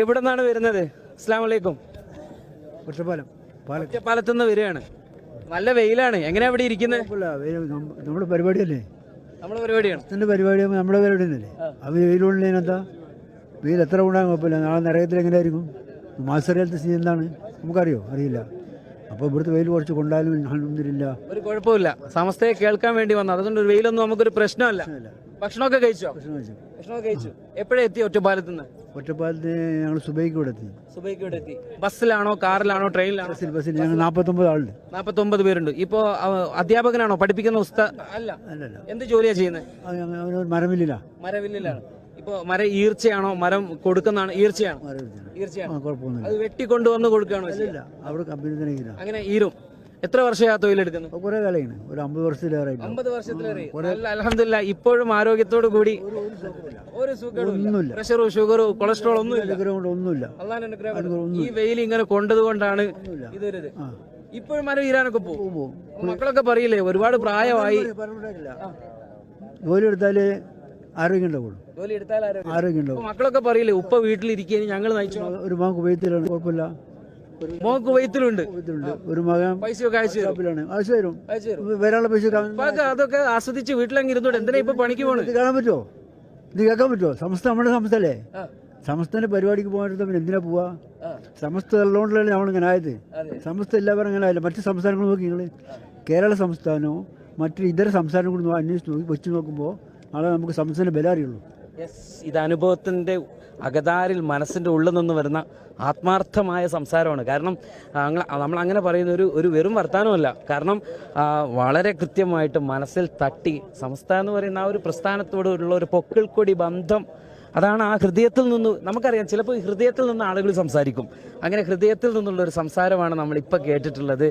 എവിടെ നിന്നാണ് വരുന്നത്? അസ്സാം വലൈക്കും ഒറ്റപ്പാലം പാലം ഒറ്റപ്പാലത്ത് നിന്ന് വരികയാണ്. നല്ല വെയിലാണ്. എങ്ങനെയാ ഇവിടെ ഇരിക്കുന്നത് നമ്മുടെ പരിപാടിയല്ലേ? നമ്മുടെ പരിപാടിയാണ്. ഇതിന്റെ പരിപാടി നമ്മുടെ പരിപാടി തന്നെയല്ലേ അവർ വെയിലുള്ളതിനെന്താ വെയിൽ എത്ര ഉണ്ടാകും കുഴപ്പമില്ല. നാളെ നിറയത്തിൽ എങ്ങനെയായിരിക്കും? മാസറിയാലത്തെ സ്ഥിതി എന്താണ്? നമുക്കറിയോ? അറിയില്ല. അപ്പോൾ ഇവിടുത്തെ വെയിൽ കുറച്ച് കൊണ്ടാലും അൽഹംദുലില്ല. ഒരു കുഴപ്പമില്ല. സമസ്തയെ കേൾക്കാൻ വേണ്ടി വന്നു. അതുകൊണ്ട് ഒരു വെയിലൊന്നും നമുക്കൊരു പ്രശ്നമല്ല. ഭക്ഷണമൊക്കെ കഴിച്ചോ? പ്രശ്നം വെച്ചു ഭക്ഷണമൊക്കെ കഴിച്ചു. എപ്പോഴെത്തി ഒറ്റപ്പാലത്ത് നിന്ന് ഒറ്റപ്പാലത്ത് ഞങ്ങൾ സുബൈക്ക് ഇവിടെ എത്തി. സുബൈക്ക് ഇവിടെ എത്തി. ബസ്സിലാണോ കാറിലാണോ ട്രെയിനിലാണോ? ബസ്സിൽ ബസ്സിൽ. ഞങ്ങൾ നാൽപ്പത്തൊമ്പത് ആളുണ്ട്. നാപ്പത്തൊമ്പത് പേരുണ്ട്. ഇപ്പോ അധ്യാപകനാണോ? പഠിപ്പിക്കുന്ന ഉസ്ത അല്ല. അല്ലല്ല. എന്ത് ജോലിയാ ചെയ്യുന്നത് മരവില്ലിലാണ് മരവില്ലിലാണ്. ഇപ്പോൾ മര ഈർച്ചയാണോ? മരം കൊടുക്കുന്നതാണ്. ഈർച്ചയാണോ? ഈർച്ചയാണ്? അത് വെട്ടിക്കൊണ്ടുവന്ന് കൊടുക്കുകയാണോ അവിടെ കമ്പനി അങ്ങനെ ഈരും. എത്ര വർഷമായി ആ തൊഴിലെടുക്കുന്നു കുറേ കാലമാണ് ഒരു അമ്പത് വർഷത്തിലേറെ അമ്പത് വർഷത്തിലേറെ. അലഹമില്ല ഇപ്പോഴും ആരോഗ്യത്തോടു കൂടി ഒരു ഒന്നുമില്ല. പ്രഷറും ഷുഗറും കൊളസ്ട്രോൾ ഒന്നും ഒന്നുമില്ല. ഈ വെയിൽ ഇങ്ങനെ കൊണ്ടതുകൊണ്ടാണ് ഇതൊരു ഇപ്പോഴും മരം ഈരാനൊക്കെ പോകും. മക്കളൊക്കെ പറയില്ലേ ഒരുപാട് പ്രായമായി. ജോലി എടുത്താൽ ആരോഗ്യം ഉണ്ടാവുള്ളൂ. ജോലി എടുത്താൽ ആരോഗ്യം ഉണ്ടാവും മക്കളൊക്കെ പറയില്ലേ ഉപ്പ വീട്ടിലിരിക്കുകയും ഞങ്ങൾ നയിച്ചു ഒരു മാങ്ങ് ഉപയോഗത്തിലാണ് കുഴപ്പമില്ല. മോൻ കുവൈത്തിലുണ്ട് കുവൈത്തിലുണ്ട് ഒരു മകൻ അയച്ചു തരും. അയച്ചു തരും. വരാനുള്ള പൈസ അതൊക്കെ ആസ്വദിച്ച് വീട്ടിലങ്ങ് ഇരുന്നോട്ട് എന്തിനാ ഇപ്പൊ പണിക്ക് പോകണം ഇത് കാണാൻ പറ്റുമോ? ഇത് കേൾക്കാൻ പറ്റുമോ? സമസ്ത നമ്മുടെ സമസ്തല്ലേ? ആ, സമസ്തന്റെ പരിപാടിക്ക് പോകാൻ പിന്നെ എന്തിനാ പോവാ? സമസ്ത ഉള്ളതുകൊണ്ടല്ലേ നമ്മളിങ്ങനെ ആയത്. സമസ്ത എല്ലാവരും അങ്ങനെ ആയില്ല. മറ്റ് സംസ്ഥാനങ്ങൾ നോക്കി നിങ്ങൾ കേരള സംസ്ഥാനവും മറ്റു ഇതര സംസ്ഥാനങ്ങളും കൂടി അന്വേഷിച്ച് നോക്കി വെച്ച് നോക്കുമ്പോൾ നാളെ നമുക്ക് സംസ്ഥാന ബല അറിയുള്ളൂ യെസ് ഇത് അനുഭവത്തിന്റെ അകതാരിൽ മനസ്സിന്റെ ഉള്ളിൽ നിന്ന് വരുന്ന ആത്മാർത്ഥമായ സംസാരമാണ്. കാരണം നമ്മൾ അങ്ങനെ പറയുന്ന ഒരു ഒരു വെറും വർത്തമാനമല്ല കാരണം വളരെ കൃത്യമായിട്ട് മനസ്സിൽ തട്ടി സംസ്ഥാനം എന്ന് പറയുന്ന ആ ഒരു പ്രസ്ഥാനത്തോടുള്ള ഒരു പൊക്കിൾക്കൊടി ബന്ധം അതാണ് ആ ഹൃദയത്തിൽ നിന്ന് നമുക്കറിയാം ചിലപ്പോൾ ഹൃദയത്തിൽ നിന്ന് ആളുകൾ സംസാരിക്കും. അങ്ങനെ ഹൃദയത്തിൽ നിന്നുള്ള ഒരു സംസാരമാണ് നമ്മൾ ഇപ്പോൾ കേട്ടിട്ടുള്ളത്.